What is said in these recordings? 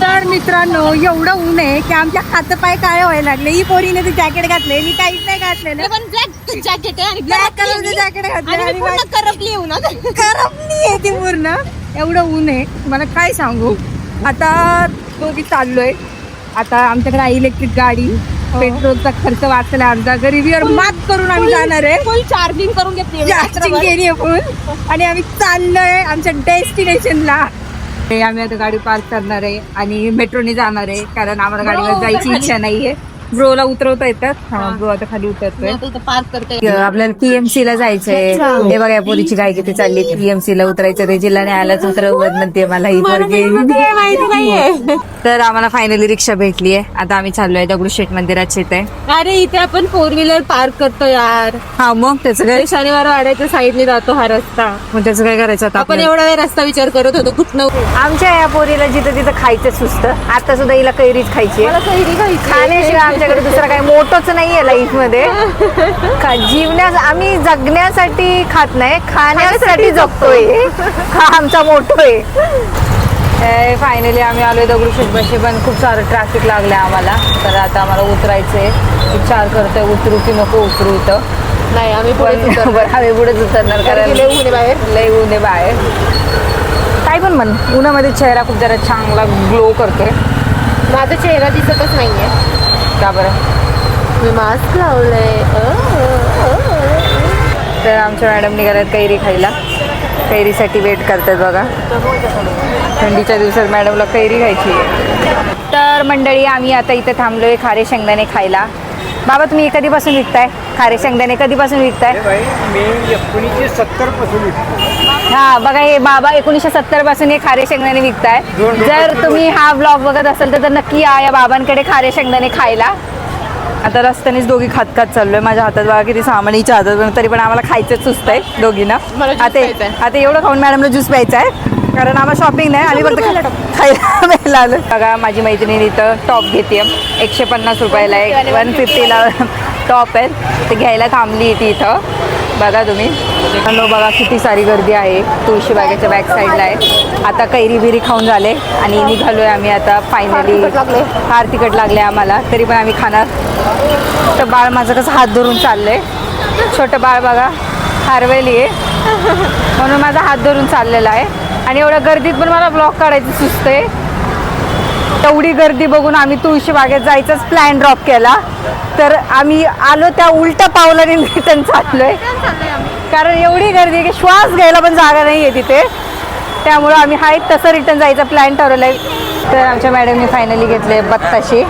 तर मित्रांनो एवढं ऊन आहे की आमच्या हात पाय काळे व्हायला लागले. ही पोरीने ते जॅकेट घातले मी काहीच नाही घातलेलं. पण ब्लॅक जॅकेट आहे आणि ब्लॅक कलरचं जॅकेट घातलं आणि पूर्ण करपली येऊ ना करपली आहे ती पूर्ण. एवढं ऊन आहे. मला काय सांगू? आता दोघी चाललोय. आता आमच्याकडे इलेक्ट्रिक गाडी. पेट्रोलचा खर्च वाचला आमचा. गरिबीवर मात करून आम्ही जाणार आहे. फुल चार्जिंग करून घेतली चार्जिंग केली फुल. आणि आम्ही चाललोय आमच्या डेस्टिनेशनला आम्ही आता गाडी पार्क करणार आहे आणि मेट्रोने जाणार आहे कारण आम्हाला गाडीवर जायची इच्छा नाहीये. ब्रोला उतरवता येतात. हा ब्रो आता खाली उतरतोय. पार्क करते. आपल्याला पीएमसी ला जायचंय. हे बघा या पोरीची गाय किती चालली पीएमसी ला उतरायचं ते जिल्हा न्यायालयात उतरवत म्हणते मला ही पोरगी माहिती नाहीये. तर आम्हाला फायनली रिक्षा भेटली आहे. आता आम्ही चाललोय दगडूशेठ मंदिरात शेत आहे अरे इथे आपण फोर व्हीलर पार्क करतो यार. हा मग त्याचं काय? शनिवार वाड्याच्या साईडने जातो हा रस्ता. मग त्याचं काय करायचं आता आपण? एवढा वेळ रस्ता विचार करत होतो कुठनं आमच्या या पोरीला जिथं तिथं खायचं सुचतं आता सुद्धा हिला कैरीच खायची मला कैरी खायची खाण्याशिवाय आमच्याकडे दुसरं काही मोठंच नाहीये लाईफमध्ये. खा- जीवण्यास आम्ही जगण्यासाठी खात नाही खाण्यासाठी जगतोय. हा आमचा मोठो आहे. फायनली आम्ही आलोय दगडूशेठ बशी पण खूप सारं ट्रॅफिक लागलंय आम्हाला. तर आता आम्हाला उतरायचंय. विचार करतोय उतरू की नको उतरू इथं. नाही आम्ही पुढे आम्ही पुढेच उतरणार कारण लय ऊन आहे बाहेर. लय ऊन आहे बाहेर. काय पण म्हण. उन्हामध्ये चेहरा खूप जरा चांगला ग्लो करतोय. माझा चेहरा दिसतच नाहीये. का बरं? मी मास्क लावलंय. तर आमच्या मॅडम निघाल्यात कैरी खायला. कैरीसाठी वेट करतात बघा. थंडीच्या दिवसात मॅडमला कैरी खायची आहे. तर मंडळी आम्ही आता इथे थांबलोय खारे शेंगदाणे खायला. बाबा तुम्ही कधीपासून विकताय? खारे शेंगदाणे कधीपासून विकताय? मी एकोणीसशे सत्तरपासून विकतो. हा बघा हे बाबा एकोणीसशे सत्तरपासून हे खारे शेंगदाणे विकताय. जर तुम्ही हा ब्लॉग बघत असाल तर नक्की या या बाबांकडे खारे शेंगदाणे खायला. आता रस्त्यानेच दोघी खात खात चाललोय. माझ्या हातात बघा किती सामान हिच्या हातात पण तरी पण आम्हाला खायचं सुचतंय दोघींना. आता. आता एवढं खाऊन मॅडमला ज्यूस प्यायचा आहे कारण आम्हाला शॉपिंग नाही आम्ही फक्त खायला प्यायला आलो बघा माझी मैत्रिणी इथं टॉप घेते. एकशे पन्नास रुपयाला आहे वन फिफ्टीला टॉप आहे. ते घ्यायला थांबली ती इथं. बघा तुम्ही. बघा किती सारी गर्दी आहे. तुळशीबागेच्या बॅक साईडला आहे. आता कैरी बिरी खाऊन झाले आणि निघालोय आम्ही आता फायनली. फार तिकट लागले. आम्हाला. तरी पण आम्ही खाणार. तर बाळ माझं कसं हात धरून चाललंय. छोटं बाळ बघा हारवेली आहे. म्हणून माझा हात धरून चाललेला आहे. आणि एवढ्या गर्दीत पण मला ब्लॉग काढायचं सुचतंय. तेवढी गर्दी बघून आम्ही तुळशी बागेत जायचाच प्लॅन ड्रॉप केला. तर आम्ही आलो त्या उलट्या पावलाने रिटर्न चाललोय. कारण एवढी गर्दी आहे की श्वास घ्यायला पण जागा नाही आहे तिथे. त्यामुळं आम्ही हाय तसं रिटर्न जायचा प्लॅन ठरवलाय. तर आमच्या मॅडमनी फायनली घेतले बत्ताशे.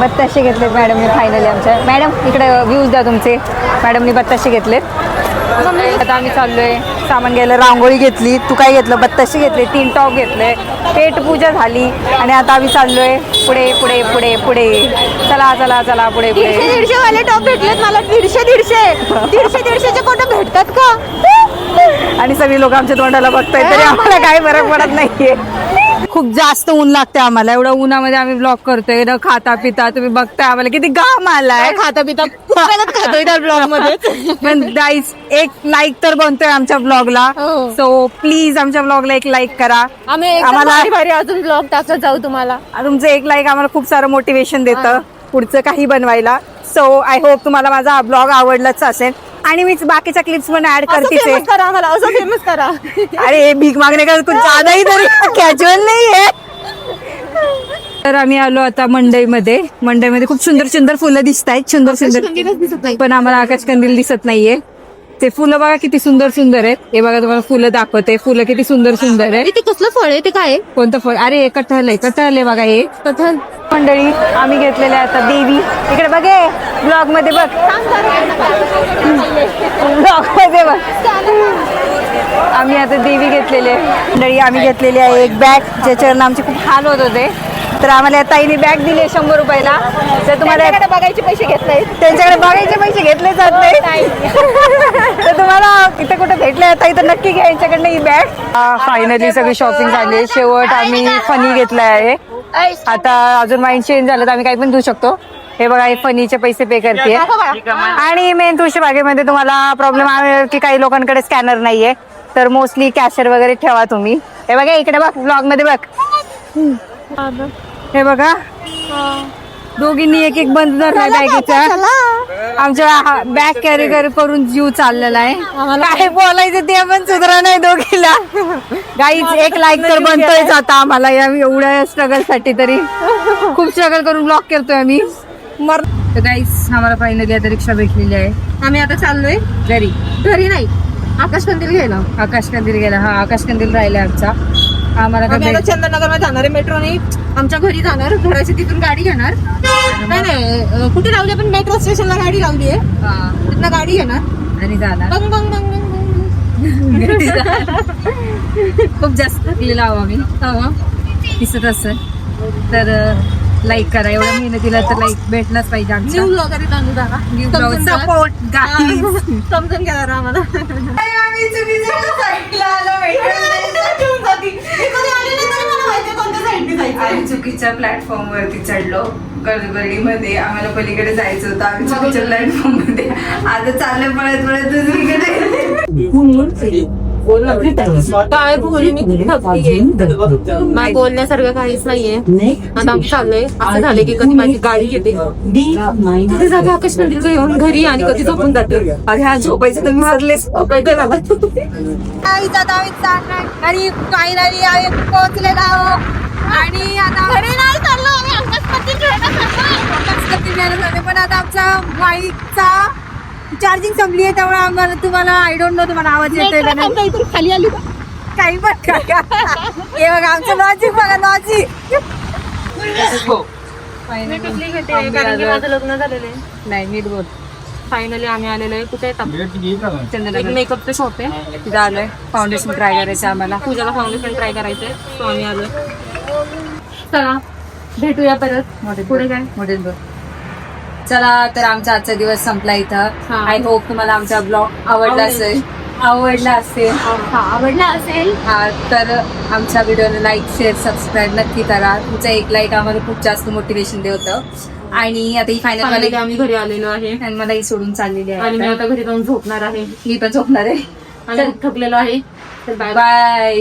बत्ताशे घेतलेत मॅडमनी फायनली आमच्या. मॅडम इकडे व्ह्यूज द्या तुमचे. मॅडमनी बत्ताशे घेतलेत. आता आम्ही चाललोय. सामान घ्यायला रांगोळी घेतली तू काय घेतलं? बत्ताशे घेतले तीन टॉप घेतले पेट पूजा झाली आणि आता आम्ही चाललोय पुढे पुढे पुढे पुढे. चला चला चला पुढे दीडशे पुढे. दीडशे वाले टॉप भेटलेत मला. दीडशे दीडशे. दीडशे दीडशेचे कुठं भेटतात का? आणि सगळी लोक आमच्या तोंडाला बघताय तरी आम्हाला काही फरक पडत नाहीये. खूप जास्त ऊन लागते आम्हाला. एवढं उन्हामध्ये आम्ही ब्लॉग करतोय. न खाता पिता तुम्ही बघताय आम्हाला. किती घाम आलाय. खाता पिता खातोय त्या ब्लॉगमध्ये पण गाईज एक लाईक तर बनतोय आमच्या ब्लॉगला. सो प्लीज आमच्या ब्लॉगला एक लाईक करा. आम्हाला- अजून ब्लॉग टाकत जाऊ तुम्हाला. तुमचं एक लाईक आम्हाला खूप सारं मोटिवेशन देतं पुढचं काही बनवायला. सो आय होप तुम्हाला माझा हा ब्लॉग आवडलाच असेल. आणि मी बाकीच्या क्लिप्स पण ऍड असं करतेच आहे. फेमस करा आम्हाला असं फेमस करा. अरे हे भीक मागणे का? ज्यादाही तरी कॅज्युअल नाहीये. तर आम्ही आलो आता मंडईमध्ये. मंडईमध्ये खूप सुंदर सुंदर फुलं दिसत आहेत सुंदर सुंदर पण आम्हाला आकाश कंदील दिसत नाहीये. ते फुलं बघा किती सुंदर सुंदर आहेत. हे बघा तुम्हाला फुलं दाखवते. फुलं किती सुंदर सुंदर आहेत. ते कसलं फळ आहे? ते काय आहे? कोणतं फळ? अरे हे कटहल आहे. कटहल आहे बघा हे. कथल मंडळी आम्ही घेतलेले आता देवी. इकडे बघे ब्लॉगमध्ये बघ. ब्लॉगमध्ये बघ. आम्ही आता देवी घेतलेली आहे. मंडळी आम्ही घेतलेली आहे एक बॅग ज्याच्यावर आमचे खूप हाल होत होते. तर आम्हाला या ताईने बॅग दिली आहे शंभर रुपयाला. तर तुम्हाला त्यांच्याकडे बघायचे पैसे घेत नाहीत. त्यांच्याकडे बघायचे पैसे घेतले जात नाही. तर तुम्हाला इथे कुठे भेटले ताई तर नक्की घ्या यांच्याकडनं ही बॅग फायनली सगळी शॉपिंग झाली शेवट आम्ही फनी घेतला आहे. आता अजून माइंड चेंज झालं तर आम्ही काही पण देऊ शकतो. हे बघा हे फनीचे पैसे पे करते आणि मेन तुळशी बागेमध्ये तुम्हाला प्रॉब्लेम आहे की काही लोकांकडे स्कॅनर नाहीये. तर मोस्टली कॅशर वगैरे ठेवा तुम्ही. हे बघा इकडे बघ ब्लॉगमध्ये बघ. हे बघा. दोघींनी एक एक बंद धरलाय बॅगेचा. आमच्या बॅग कॅरी कॅरी करून जीव चाललेला आहे. काय बोलायचं ते पण सुधरा नाही दोघीला. गाईच एक लाईक तर बनतोयच आता आम्हाला. या एवढ्या स्ट्रगलसाठी तरी. खूप स्ट्रगल करून ब्लॉक करतोय आम्ही. मर तर गाईस आम्हाला फायनली आता रिक्षा भेटलेली आहे. आम्ही आता चाललोय. घरी. घरी नाही. आकाश कंदील घ्यायला आकाश कंदील गेला. हा आकाश कंदील राहिला आमचा. आम्हाला आम्ही आता चंदननगरमध्ये जाणार आहे मेट्रोने आमच्या घरी जाणार घराची तिथून गाडी घेणार. नाही नाही कुठे लावली आपण मेट्रो स्टेशनला गाडी लावली आहे. हा, तिथनं गाडी घेणार. आणि जाणार. बंग बंग बंग बंग बंग. खूप जास्त थकलेलो आहो आम्ही. हो. दिसत असेल. तर लाईक करा. एवढ्या मेहनतीला तर लाईक भेटलाच पाहिजे आमच्या न्यू आहेत आम्ही दादा. समजून जा. सपोर्ट गाईज हा, समजून घ्या आम्ही चुकीच्या प्लॅटफॉर्म वरती चढलो. गडबडीमध्ये आम्हाला पलीकडे जायचं होतं. आम्ही चुकीच्या प्लॅटफॉर्ममध्ये आता चाललं पळत पळत दुसरीकडे. काय बोलू मी किती थकलीये. नाही. बोलण्यासारखं काहीच नाहीये. आता आम्ही चाललोय. असं झालं की कधी माझी गाडी येते. तिथे जाते आकाश मंदिर येऊन घरी आणि कधी झोपून जाते. अरे हा झोपायचं तर विसरलेच कळतंय बाबा आणि फायनली आम्ही पोहोचलेलो आहोत आणि आता घरी नाही चाललो आम्ही अंगणपती पण आता आमचा बाईकचा चार्जिंग संपली आहे त्यामुळे आम्हाला तुम्हाला आय डोंट नो तुम्हाला आवाज येतोय का नाही. खाली आली का? काही पण काय हे बघा आमचं लॉजिक बघा लॉजिक कारण की माझं लग्न झालेलं आहे. नाही नीट बोल. फायनली आम्ही आलेलो आहे. कुठे येतात एक चंद्रनगर मेकअपचं शॉप आहे. तिथं आलोय. फाउंडेशन ट्राय करायचं आम्हाला. पूजाला फाउंडेशन ट्राय करायचंय. तो आम्ही आलोय. चला भेटूया परत. पुढे काय? मोठे बोल. चला तर आमचा आजचा दिवस संपला इथं. हा. आय होप तुम्हाला आमचा ब्लॉग आवडला आवडेल. असेल. आवडला असेल. हा. आवडला असेल. हा तर आमच्या व्हिडिओला लाईक शेअर सबस्क्राईब नक्की करा. तुमचा एक लाईक आम्हाला खूप जास्त मोटिवेशन देवतं आणि आता ही फायनल Finally मध्ये आम्ही घरी आलेलो आहे. आणि मला ही सोडून चाललेली आणि मी आहे आता घरी जाऊन झोपणार आहे. मी पण झोपणार आहे. आणि खूप थकलेलो आहे. तर बाय बाय